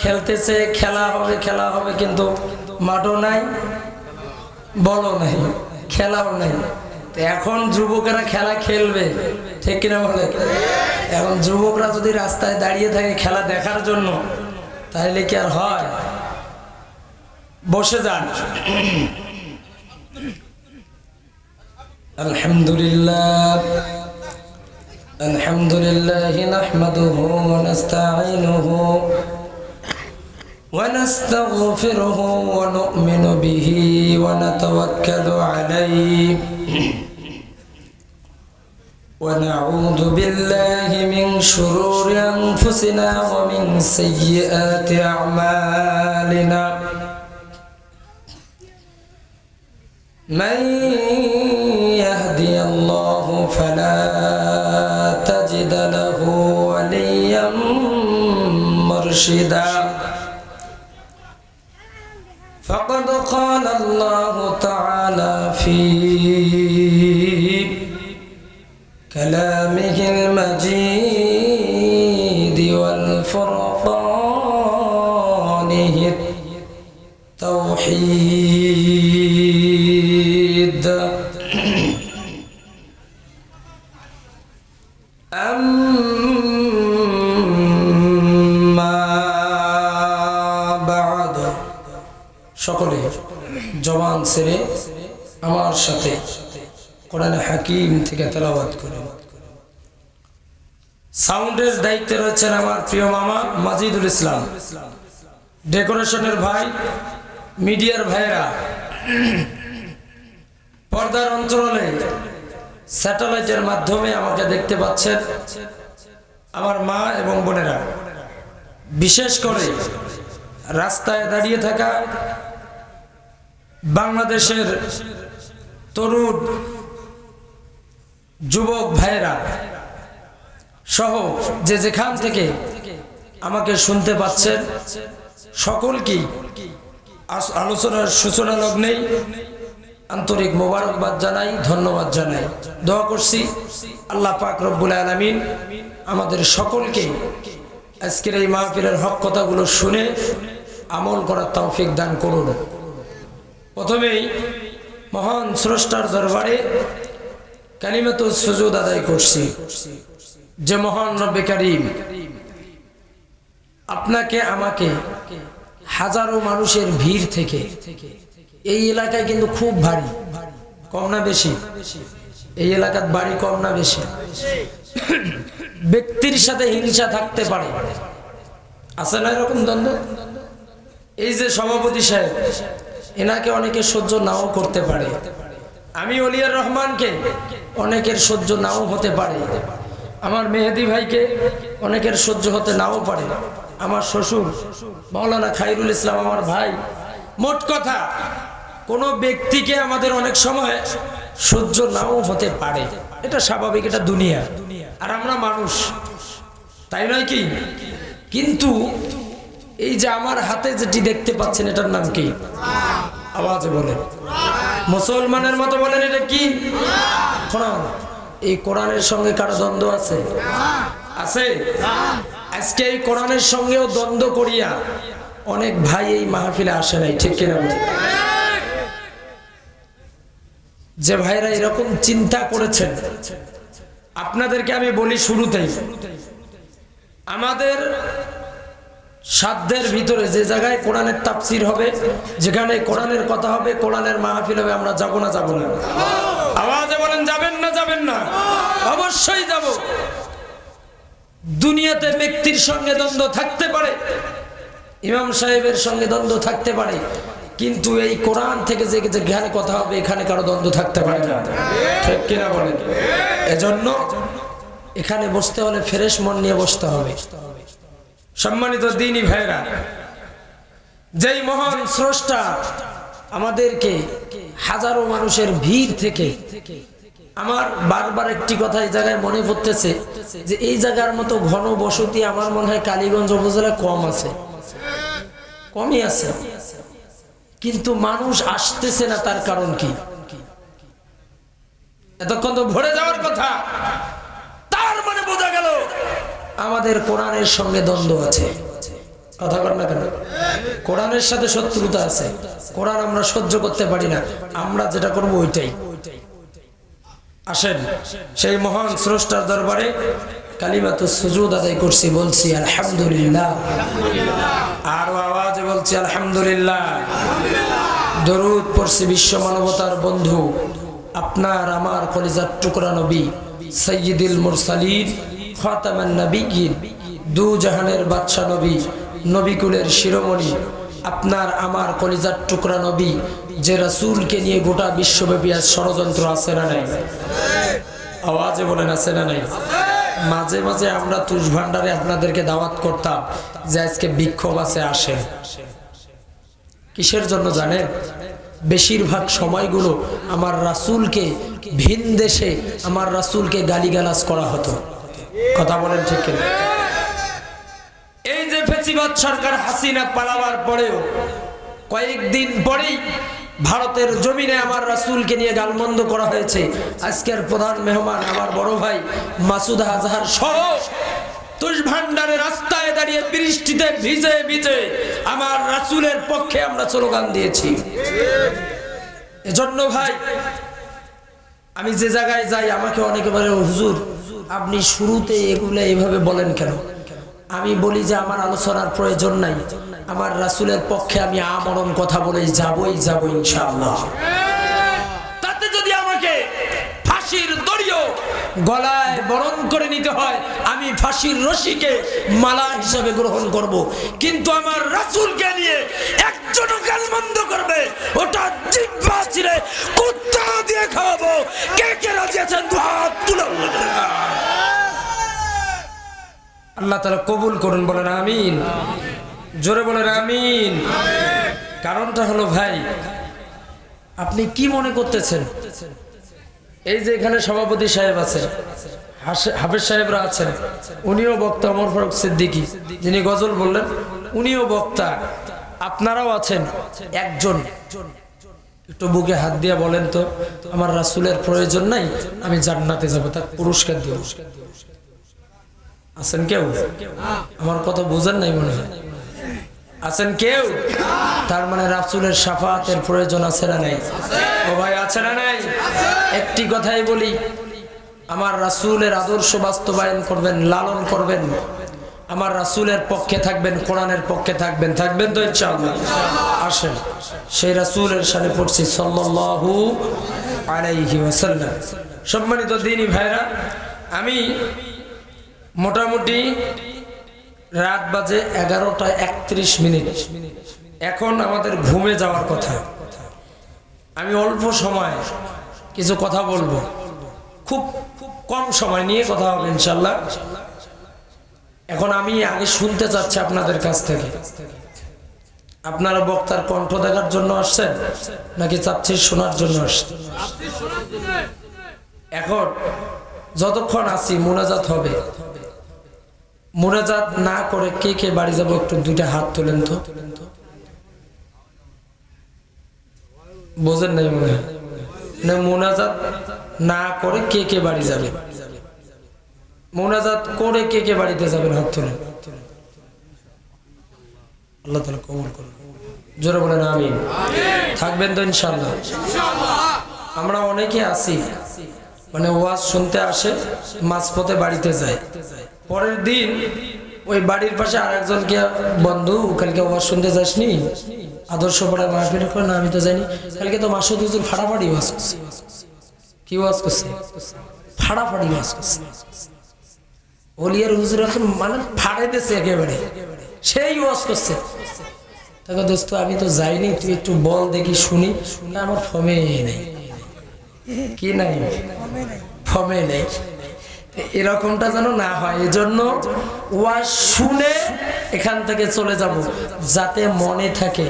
খেলতেছে খেলা হবে খেলা হবে কিন্তু মাঠও নাই বলও নাই খেলাও নাই তো এখন যুবকেরা খেলা খেলবে ঠিক কিনা বলে এখন যুবকরা যদি রাস্তায় দাঁড়িয়ে থাকে খেলা দেখার জন্য তাহলে কি আর হয় বসে যান আলহামদুলিল্লাহ الحمد لله نحمده ونستعينه ونستغفره ونؤمن به ونتوكل عليه. ونعوذ بالله من شرور أنفسنا ومن سيئات أعمالنا. من يهدي الله فلا تجد له وليا مرشدا. في كلامه المجيد والفرقانه التوحيد. হাকিম থেকে তেলাওয়াত করে। সাউন্ডের দায়িত্বে রয়েছেন আমার প্রিয় মামা মাজিদুল ইসলাম। ডেকোরেশনের ভাই, মিডিয়ার ভাইরা পর্দার অঞ্চলে স্যাটেলাইটের মাধ্যমে আমাকে দেখতে পাচ্ছেন আমার মা এবং বোনেরা। বিশেষ করে রাস্তায় দাঁড়িয়ে থাকা বাংলাদেশের তরুণ যুবক ভাইয়েরা, সহ যে যেখান থেকে আমাকে শুনতে পাচ্ছেন সকলকেই আলোচনার সূচনা লগ্নেই আন্তরিক মোবারকবাদ জানাই, ধন্যবাদ জানাই। দোয়া করছি আল্লাহ পাক রব্বুল আলমিন আমাদের সকলকে আজকের এই মাহফিলের হক কথাগুলো শুনে আমল করার তৌফিক দান করুন। প্রথমেই মহান স্রষ্টার দরবারে কালিমাত সুজুদ আদায় করছি। যে মহান রব্বে কারিম, আপনাকে, আমাকে হাজারো মানুষের ভিড় থেকে এই এলাকায় কিন্তু খুব ভারী, কম না বেশি। এই এলাকার বাড়ি কম না বেশি। ব্যক্তির সাথে হিংসা থাকতে পারে। আছে না এরকম দ্বন্দ্ব? এই যে সভাপতি সাহেব, এনাকে অনেকে সহ্য নাও করতে পারে। আমি অলিয়ার রহমানকে অনেকের সহ্য নাও হতে পারে। আমার মেহেদি ভাইকে অনেকের সহ্য হতে নাও পারে। আমার শ্বশুর মৌলানা খাইরুল ইসলাম আমার ভাই, মোট কথা, কোনো ব্যক্তিকে আমাদের অনেক সময় সহ্য নাও হতে পারে। এটা স্বাভাবিক, এটা দুনিয়া। আর আমরা মানুষ, তাই নয় কি? কিন্তু এই যে আমার হাতে যেটি দেখতে পাচ্ছেন, এটার নাম কি? আওয়াজে বলেন। মুসলমানের মতো বলেন, এটা কি? কোরআন এই কোরআনের সঙ্গে কারও দ্বন্দ্ব আছে? আছে? আজকে এই কোরআনের সঙ্গেও দ্বন্দ্ব করিয়া অনেক ভাই এই মাহফিলে আসে নাই, ঠিক কিনা? যে ভাইরা এরকম চিন্তা করেছেন, আপনাদেরকে আমি বলি শুরুতেই, আমাদের সাধ্যের ভিতরে যে জায়গায় কোরআনের তাফসির হবে, যেখানে কোরআনের কথা হবে, কোরআনের মাহফিল হবে, আমরা যাব না যাব না? বলেন, যাবেন না যাবেন না। অবশ্যই যাব। দুনিয়াতে ব্যক্তির সঙ্গে দ্বন্দ্ব থাকতে পারে, ইমাম সাহেবের সঙ্গে দ্বন্দ্ব থাকতে পারে, কিন্তু এই কোরআন থেকে যে যেখানে কথা হবে, এখানে কারও দ্বন্দ্ব থাকতে পারে না। ঠিক কিনা বলেন? এজন্য এখানে বসতে হলে ফ্রেশ মন নিয়ে বসতে হবে। সম্মানিত দিনী ভাইরা যেই মহান স্রষ্টা আমাদেরকে হাজারো মানুষের ভিড় থেকে আমার বারবার একটি কথা এই জায়গায় মনে পড়তেছে যে এই জায়গার মতো ঘন বসতি আমার মনে হয় কালীগঞ্জ উপজেলায় কম আছে। কমই আছে। কিন্তু মানুষ আসতেছে না তার কারণ কি? এতক্ষণ তো ভরে যাওয়ার কথা। তার মানে বোঝা গেল আমাদের কোরআনের সঙ্গে দ্বন্দ্ব আছে। কথা বল না কেন? কোরআনের সাথে শত্রুতা আছে। কোরআন আমরা সহ্য করতে পারি না। আমরা যেটা করব ওইটাই। আসেন। সেই মহান স্রষ্টার দরবারে কালিমা তো সুজুদ আদায় করছি, বলছি, আলহামদুলিল্লাহ। আরও আওয়াজে বলছি, আলহামদুলিল্লাহ। দরুদ পড়ছি বিশ্ব মানবতার বন্ধু, আপনার আমার কলিজার টুকরা নবী সৈয়দুল মুরসালিন, খাতামান নবীন দু জাহানের বাদশা নবী, নবীকুলের শিরোমণি আপনার, আমার কলিজার টুকরা নবী, যে রাসূলকে নিয়ে গোটা বিশ্বব্যাপী আজ ষড়যন্ত্র আছে না নাই? আওয়াজে বলেন, আছে না নাই? মাঝে মাঝে আমরা তুষ ভান্ডারে আপনাদেরকে দাওয়াত করতাম যে আজকে বিক্ষোভ আছে, আসে। কিসের জন্য জানেন বেশিরভাগ সময়গুলো আমার রাসূলকে, ভিন দেশে আমার রাসূলকে গালিগালাজ করা হতো। কথা বলেন ঠিক কিনা? এই সরকার হাসিনা পালাবার পরেও কয়েকদিন পরেই ভারতের জমিনে আমার রাসূলকে নিয়ে গালমন্দ করা হয়েছে। আজকের প্রধান মেহমান আমার বড় ভাই মাসুদ আজহার সহ রাস্তায় দাঁড়িয়ে বৃষ্টিতে ভিজে ভিজে আমার রাসূলের পক্ষে আমরা স্লোগান দিয়েছি। এজন্য ভাই, আমি যে জায়গায় যাই, আমাকে অনেকে বলে, হুজুর, আপনি শুরুতে এগুলো এইভাবে বলেন কেন? আমি বলি যে আমার আলোচনার প্রয়োজন নাই। আমার রাসূলের পক্ষে আমি আমরণ কথা বলে যাবই যাব ইনশাআল্লাহ। তাতে যদি আমাকে ফাঁসির দড়িও গলায় বরণ করে নিতে হয়, আমি ফাঁসির রশিকে মালা হিসাবে গ্রহণ করব। কিন্তু আমার রাসূলকে নিয়ে একজনও গালমন্দ করবে, ওটা জিব্বা ছিঁড়ে কুত্তা দিয়ে খাওয়াবো। কে কে রাজি আছেন? দু হাত তুলে আল্লাহ তালা কবুল করুন, বলেন আমিন। জোরে বলেন আমিন। কারণটা হলো ভাই, আপনি কি মনে করতেছেন? এই যে এখানে সভাপতি সাহেব আছেন হাফেজ সাহেবরা আছেন, উনিও বক্তা অমর ফারুক সিদ্দিকী, যিনি গজল বললেন, উনিও বক্তা, আপনারাও আছেন, একজন। একটু বুকে হাত দিয়ে বলেন তো, আমার রাসূলের প্রয়োজন নাই, আমি জান্নাতে যাব, তার পুরস্কার দিব। আছেন কেউ? আমার কথা বুঝেন নাই মনে হয়। আছেন কেউ? তার মানে রাসূলের সাফাতের প্রয়োজন আছে না নাই? ও ভাই, আছে না নাই? একটি কথাই বলি, আমার রাসূলের আদর্শ বাস্তবায়ন করবেন, লালন করবেন। আমার রাসূলের পক্ষে থাকবেন, কোরআনের পক্ষে থাকবেন। থাকবেন তো ইনশাআল্লাহ? আসেন। সেই রাসূলের সাথে পড়ছি সাল্লাল্লাহু আলাইহি ওয়াসাল্লাম। সম্মানিত দিনী ভাইরা, আমি মোটামুটি রাত বাজে এগারোটা একত্রিশ মিনিট। এখন আমাদের ঘুমে যাওয়ার কথা। আমি অল্প সময় কিছু কথা বলব। খুব খুব কম সময় নিয়ে কথা হবে, ইনশাল্লাহ। এখন আমি আগে শুনতে চাচ্ছি আপনাদের কাছ থেকে। আপনারা বক্তার কণ্ঠ দেখার জন্য আসছেন, নাকি চাচ্ছি শোনার জন্য আসছেন? এখন যতক্ষণ আসি মোনাজাত হবে। মোনাজাত না করে কে কে বাড়ি যাব একটু দুইটা হাত তোলেন তো। বোঝেন নাই মনে হয়? মোনাজাত না করে কে কে বাড়ি যাবে? মোনাজাত করে কে কে বাড়িতে যাবেন হাত তোলেন? আল্লাহ তালা কবুল করুন। জোরে বলেন, আমিন। থাকবেন তো ইনশাল্লাহ আমরা অনেকে আছি মানে ওয়াজ শুনতে আসে, মাঝপথে বাড়িতে যায়। পরের দিন ওই বাড়ির পাশে আর একজন কে বন্ধু, কালকে ওয়াজ শুনতে যাসনি? আদর্শ পড়ায় মাহফিল করে, না, আমি তো জানি কালকে তো মাসুদ হুজুর ফাড়াফাড়ি ওয়াজ করছে। কি ওয়াজ করছে? ফাড়াফাড়ি ওয়াজ করছে। অলিয়ার হুজুর এখন মানে ফাড়াইতেছে একেবারে। সেই ওয়াজ করছে। তাকে দোস্ত, আমি তো যাইনি, তুই একটু বল দেখি, শুনি। না, আমার ফমে নেই। কি নাই? ফমে নেই। এরকমটা যেন না হয়, এজন্য ওয়াজ শুনে এখান থেকে চলে যাব, যাতে মনে থাকে।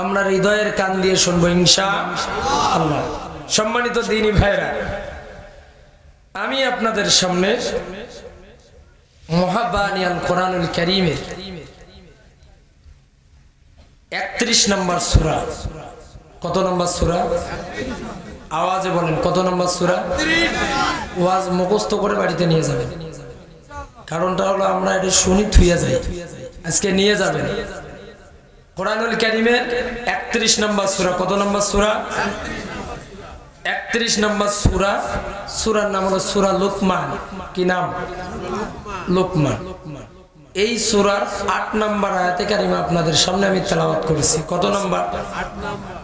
আমরা হৃদয়ের কান দিয়ে শুনব, ইনশা আল্লাহ। সম্মানিত দিনী ভাইরা আমি আপনাদের সামনে মহাবানিয়াল কোরআনুল করিমের একত্রিশ নম্বর সুরা। কত নম্বর সুরা? আওয়াজে বলেন, কত নম্বর সুরা? ওয়াজ মুখস্থ করে বাড়িতে নিয়ে যাবেন। কারণটা হলো আমরা এটা শুনি থুইয়া যাই। আজকে নিয়ে যাবেন। কোরআনুল কারিমের একত্রিশ নম্বর সুরা, কত নম্বর সুরা? একত্রিশ নম্বর সুরা, সুরার নাম হলো সুরা লোকমান। কি নাম? লোকমান। এই সুরার আট নম্বর আয়াতে কারিমা আপনাদের সামনে আমি তেলাওয়াত করেছি। কত নম্বর আট নম্বর?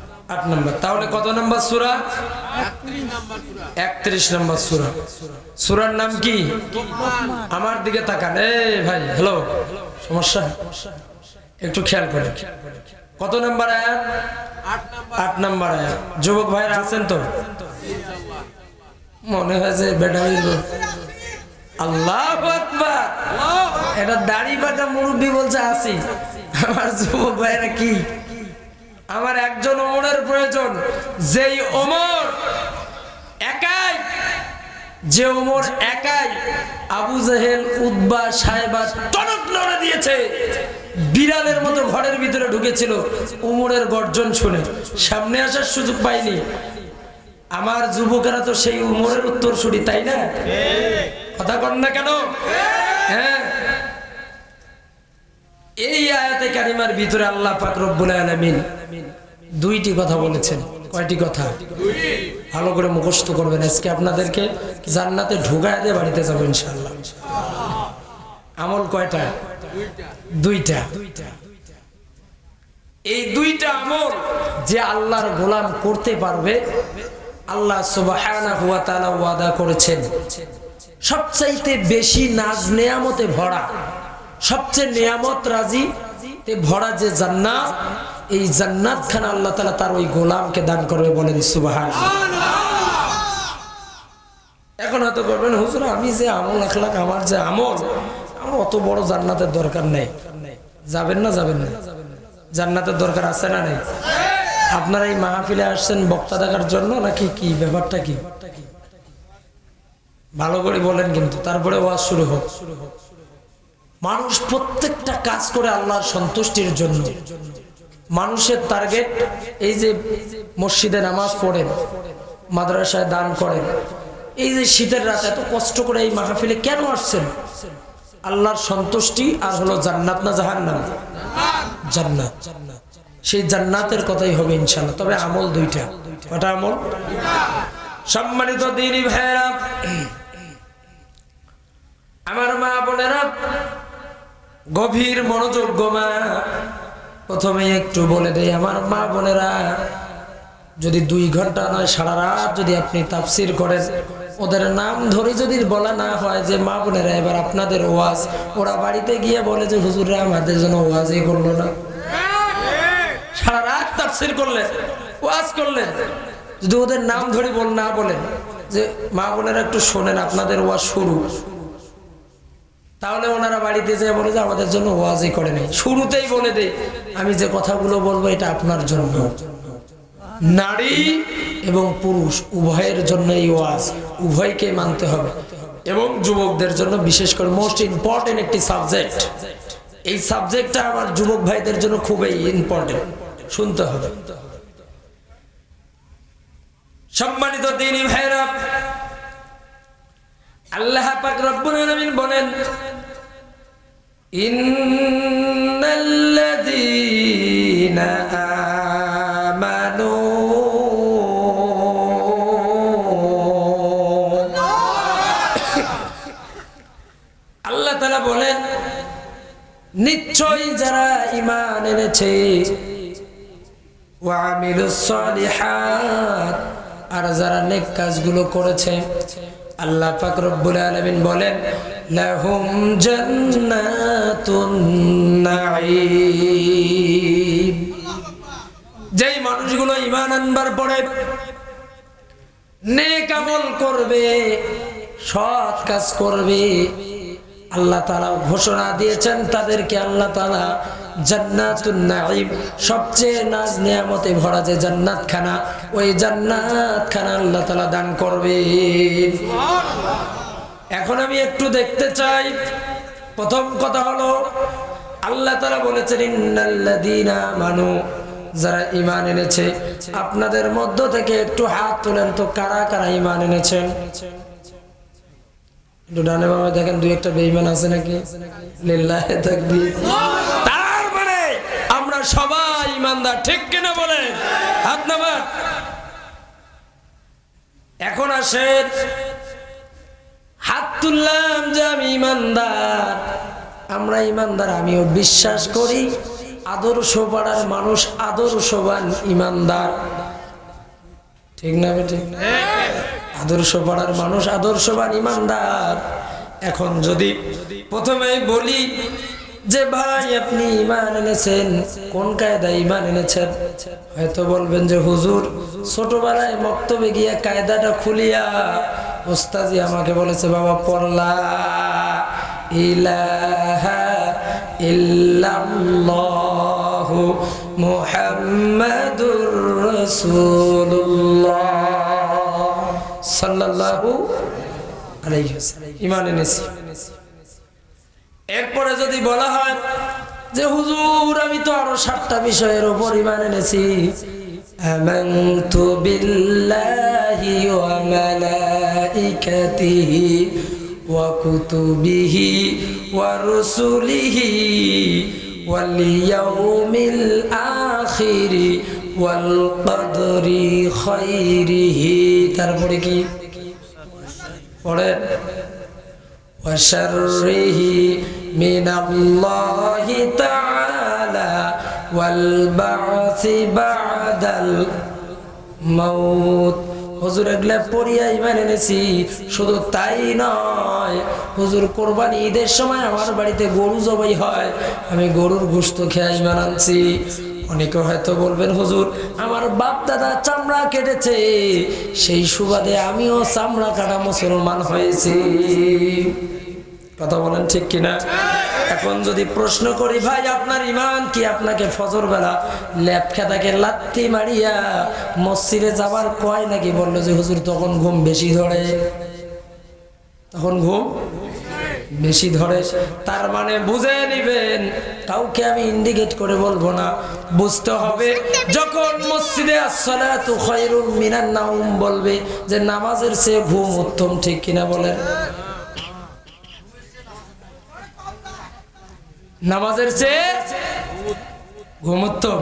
তাহলে কত নম্বর সুরা? একত্রিশ নম্বর সুরা। সুরার নাম কি? আমার দিকে তাকান। এ ভাই হ্যালো সমস্যা? একটু খেয়াল করেন। কত নম্বর আয়াত? আট নম্বর আয়াত। যুবক ভাইরা আছেন তো? মনে হয় যে বেটা আল্লাহ এটা দাড়ি পাকা মুরব্বী বলছে আসি আমার যুবক ভাইরা কি? আমার একজন ওমরের প্রয়োজন। যেই ওমর একাই যে ওমর একাই আবু জাহেল উদ্বা সাহেবা টনক নড়ে দিয়েছে। বিড়ালের মতো ঘরের ভিতরে ঢুকেছিল। উমরের গর্জন শুনে সামনে আসার সুযোগ পাইনি। আমার যুবকেরা তো সেই উমরের উত্তর শুনি তাই না? কথা কন না কেন? হ্যাঁ। এই আয়াতে কারিমার ভিতরে আল্লাহ পাক রব্বুল আলামিন দুইটি কথা বলেছেন। কয়টি কথা? ভালো করে মুখস্থ করবেন। আজকে আপনাদেরকে জান্নাতে ঢুকায় দিয়ে বাড়িতে যাব ইনশাআল্লাহ। আমল কয়টা? দুইটা। এই দুইটা আমল যে আল্লাহর গোলাম করতে পারবে, আল্লাহ সুবহানাহু ওয়া তাআলা ওয়াদা করেছেন। সবচাইতে বেশি নাজ নেয়ামতে ভরা সবচেয়ে নিয়ামত রাজি ভরা যে জান্নাত, এই জান্নাত খান আল্লাহ তালা তার ওই গোলামকে দান করবে বলেন সুবাহান এখন হয়তো করবেন হুজুর, আমি যে আমল আখলাক, আমার যে আমল, আমার অত বড় জান্নাতের দরকার নেই। যাবেন না যাবেন না। জান্নাতের দরকার আছে না নেই? আপনারা এই মাহফিলে আসছেন বক্তা দেখার জন্য নাকি কি, ব্যাপারটা কি? ভালো করে বলেন কিন্তু, তারপরে ওয়াজ শুরু হোক শুরু হোক। মানুষ প্রত্যেকটা কাজ করে আল্লাহর সন্তুষ্টির জন্য। মানুষের টার্গেট এই যে মসজিদে নামাজ পড়েন, মাদ্রাসায় দান করেন, এই যে শীতের রাত এত কষ্ট করে এই মাহফিলে কেন আসছেন? আল্লাহর সন্তুষ্টি আর হলো জান্নাত না জাহান্নাম? জান্নাত। সেই জান্নাতের কথাই হবে ইনশাল্লাহ তবে আমল দুইটা। কটা আমল? সম্মানিত দিনী ভাইরা আমার মা বোনেরা গভীর মনোযোগ্য মা। প্রথমে একটু বলে দেয় আমার মা বোনেরা, যদি দুই ঘণ্টা নয়, সারা রাত যদি আপনি তাফসির করেন, ওদের নাম ধরে যদি বলা না হয় যে মা বোনেরা, এবার আপনাদের ওয়াজ, ওরা বাড়িতে গিয়ে বলে যে হুজুররা আমাদের জন্য ওয়াজই করল না। সারা রাত তাফসির করলেন, ওয়াজ করলেন। যদি ওদের নাম ধরে বল, না বলেন, যে মা বোনেরা একটু শোনেন, আপনাদের ওয়াজ শুরু। তাহলে ওনারা বাড়িতে যেয়ে বলে যে আমাদের জন্য ওয়াজই করে নেই। শুরুতেই বলে দেয়, আমি যে কথাগুলো বলব এটা আপনার জন্য। নারী এবং পুরুষ উভয়ের জন্য এই ওয়াজ, উভয়কে মানতে হবে। এবং যুবকদের জন্য বিশেষ করে মোস্ট ইম্পর্টেন্ট একটি সাবজেক্ট এই সাবজেক্টটা আমার যুবক ভাইদের জন্য খুবই ইম্পর্টেন্ট শুনতে হবে। সম্মানিত দিনী ভাইরা আল্লাহ পাক রব্বুল আলামিন বলেন আল্লাহ তাআলা বলেন, নিশ্চয়ই যারা ঈমান এনেছে, ওয়া আর যারা নেক কাজগুলো করেছে আল্লাহ পাক রব্বুল আলামিন বলেন, লাহুম যেই মানুষগুলো ঈমান আনবার পরে নেক আমল করবে, সৎ কাজ করবে, আল্লাহ তালা ঘোষণা দিয়েছেন তাদেরকে, আল্লাহ তালা সবচেয়ে নাজ ভরা যে জান্নাত খানা ওই জান্নাত খানা আল্লাহ তালা দান করবে এখন আমি একটু দেখতে চাই। প্রথম কথা হলো, আল্লাহ তালা বলেছেন মানু যারা ইমান এনেছে, আপনাদের মধ্য থেকে একটু হাত তোলেন তো কারা কারা ইমান এনেছেন? একটু ডানে দেখেন, দুই একটা বেইমান আছে নাকি? লিল্লাহে মানে আমরা সবাই ইমানদার, ঠিক কিনা বলেন? হাত নামান। এখন আসেন। হাত তুললাম যে আমি ইমানদার। আমরা ইমানদার, আমিও বিশ্বাস করি। আদর্শ পাড়ার মানুষ আদর্শবান ইমানদার। ঠিক না ঠিক আদর্শ পাড়ার মানুষ আদর্শবান ইমানদার। এখন যদি প্রথমে বলি যে ভাই আপনি ইমান এনেছেন, কোন কায়দায় ইমান এনেছেন? হয়তো বলবেন যে, হুজুর, ছোটবেলায় মক্তবে গিয়ে কায়দাটা খুলিয়া ওস্তাজি আমাকে বলেছে, বাবা, পড়লা। ইলাহা ইল্লাল্লাহু সাল্লাল্লাহু ঈমান এনেছি। এরপরে যদি বলা হয় যে হুজুর, আমি তো আরও সাতটা বিষয়ের উপর ইমান এনেছি। কুতুবিহি ওয়া রুসুলিহি ওয়াল ইয়াউমিল আখিরি ওয়াল তারপরে কি? পড়েন। وشره من الله تعالى والبعث بعد الموت হুজুর এগুলা পড়িয়া ইমান এনেছি শুধু তাই নয় হুজুর কোরবানি ঈদের সময় আমার বাড়িতে গরু জবাই হয় আমি গরুর গোস্ত খেয়ে ইমান আনছি অনেকে হয়তো বলবেন, হুজুর, আমার বাপ দাদা চামড়া কেটেছে, সেই সুবাদে আমিও চামড়া কাটা মুসলমান হয়েছি। কথা বলেন ঠিক কিনা? এখন যদি প্রশ্ন করি, ভাই, আপনার ইমান কি? আপনাকে ফজর বেলা ল্যাপ খেতাকে লাত্তি মারিয়া মসজিদে যাবার কয় নাকি? বলল যে, হুজুর, তখন ঘুম বেশি ধরে। তখন ঘুম বেশি ধরে, তার মানে বুঝে নিবেন, কাউকে আমি ইন্ডিকেট করে বলব না। বুঝতে হবে, যখন মসজিদে আসসালাতু খায়রুম নাউম বলবে যে নামাজের চেয়ে ঘুম উত্তম, ঠিক কিনা বলেন? নামাজের চেয়ে ঘুম উত্তম।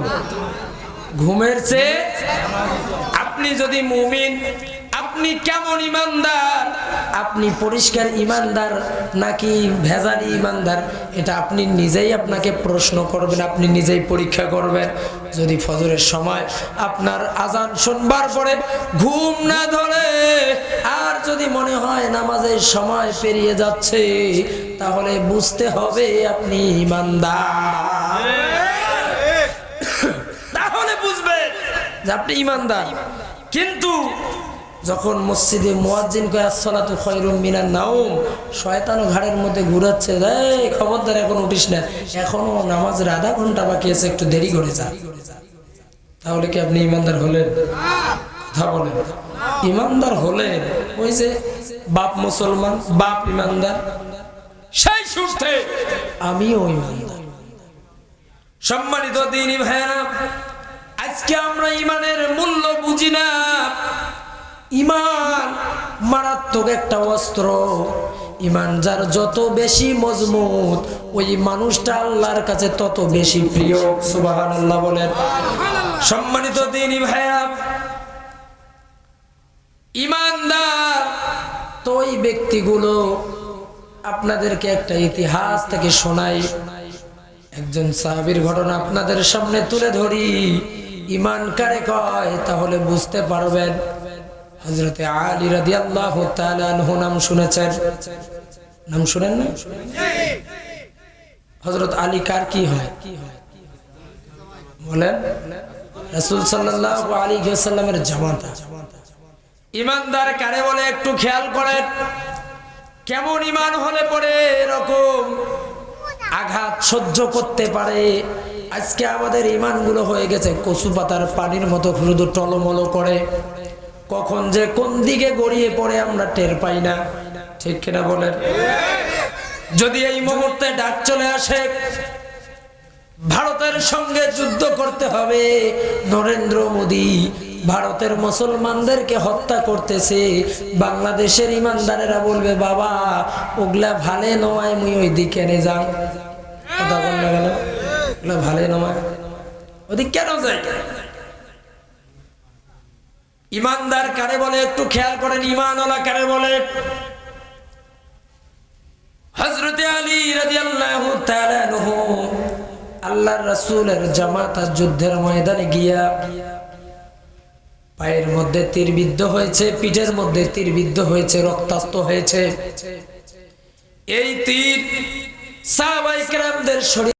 ঘুমের চেয়ে আপনি যদি মুমিন আপনি কেমন ইমানদার? আপনি পরিষ্কার ইমানদার নাকি ভেজালি ইমানদার? এটা আপনি নিজেই আপনাকে প্রশ্ন করবেন আপনি নিজেই পরীক্ষা করবেন। যদি ফজরের সময় আপনার আজান শুনবার পরে ঘুম না ধরে আর যদি মনে হয় নামাজের সময় পেরিয়ে যাচ্ছে তাহলে বুঝতে হবে আপনি ইমানদার। তাহলে বুঝবেন যে আপনি ইমানদার। কিন্তু যখন মসজিদে মুয়াজ্জিন কয়, আসসালাতু খায়রুম মিনান নাউম শয়তানও ঘাড়ের মধ্যে ঘুরাচ্ছে, এই, খবরদার, এখন উঠিস না। এখনও নামাজের আধা ঘণ্টা বাকি আছে, একটু দেরি করে যা। তাহলে কি আপনি ইমানদার হলেন? কথা বলেন। ইমানদার হলেন ওই যে বাপ মুসলমান, বাপ ইমানদার, সেই সুস্থে আমিও ইমানদার। সম্মানিত দিনী ভাইরা আজকে আমরা ইমানের ইমান, মারাত্মক একটা অস্ত্র। ইমান যার যত বেশি মজবুত, ওই মানুষটা আল্লাহর কাছে তত বেশি প্রিয়। সুবাহান আল্লাহ বলেন। সম্মানিত দিনী ভাইয়া, ইমানদার, তো ওই ব্যক্তিগুলো আপনাদেরকে একটা ইতিহাস থেকে শোনাই। একজন সাহাবির ঘটনা আপনাদের সামনে তুলে ধরি। ইমান কারে কয়, তাহলে বুঝতে পারবেন। হজরতে আলী রাদি আল্লাহ নাম শুনেছেন। নাম শুনেন না? হজরত আলী কার কি হয়? বলেন, রসুল সাল্লাহ আলী কারে বলে একটু খেয়াল কেমন ইমান হলে পরে এরকম আঘাত সহ্য করতে পারে। আজকে আমাদের হয়ে গেছে কচু পাতার পানির মতো শুধু টলমলো করে। কখন যে কোন দিকে গড়িয়ে পড়ে আমরা টের পাই না। ঠিক কিনা বলেন? যদি এই মুহূর্তে ডাক চলে আসে, ভারতের সঙ্গে যুদ্ধ করতে হবে। নরেন্দ্র মোদী ভারতের মুসলমানদেরকে হত্যা করতেছে। বাংলাদেশের ইমানদারেরা বলবে, বাবা, ওগুলা ভালে নয়, মুই ওই দিকে নে যাও কথা বল না কেন ওগুলা ভালে নয়। ওদিক কেন যাই? ইমানদার কারে বলে? একটু খেয়াল করেন, ইমানওয়ালা কারে বলে? হজরতে আলী রাদিয়াল্লাহু তাআলা আল্লাহর রাসূলের জামাত যুদ্ধের ময়দানে গিয়া পায়ের মধ্যে তীরবিদ্ধ হয়েছে, পিঠের মধ্যে তীরবিদ্ধ হয়েছে, রক্তাক্ত হয়েছে। এই তীর সাহাবায়ে শরীর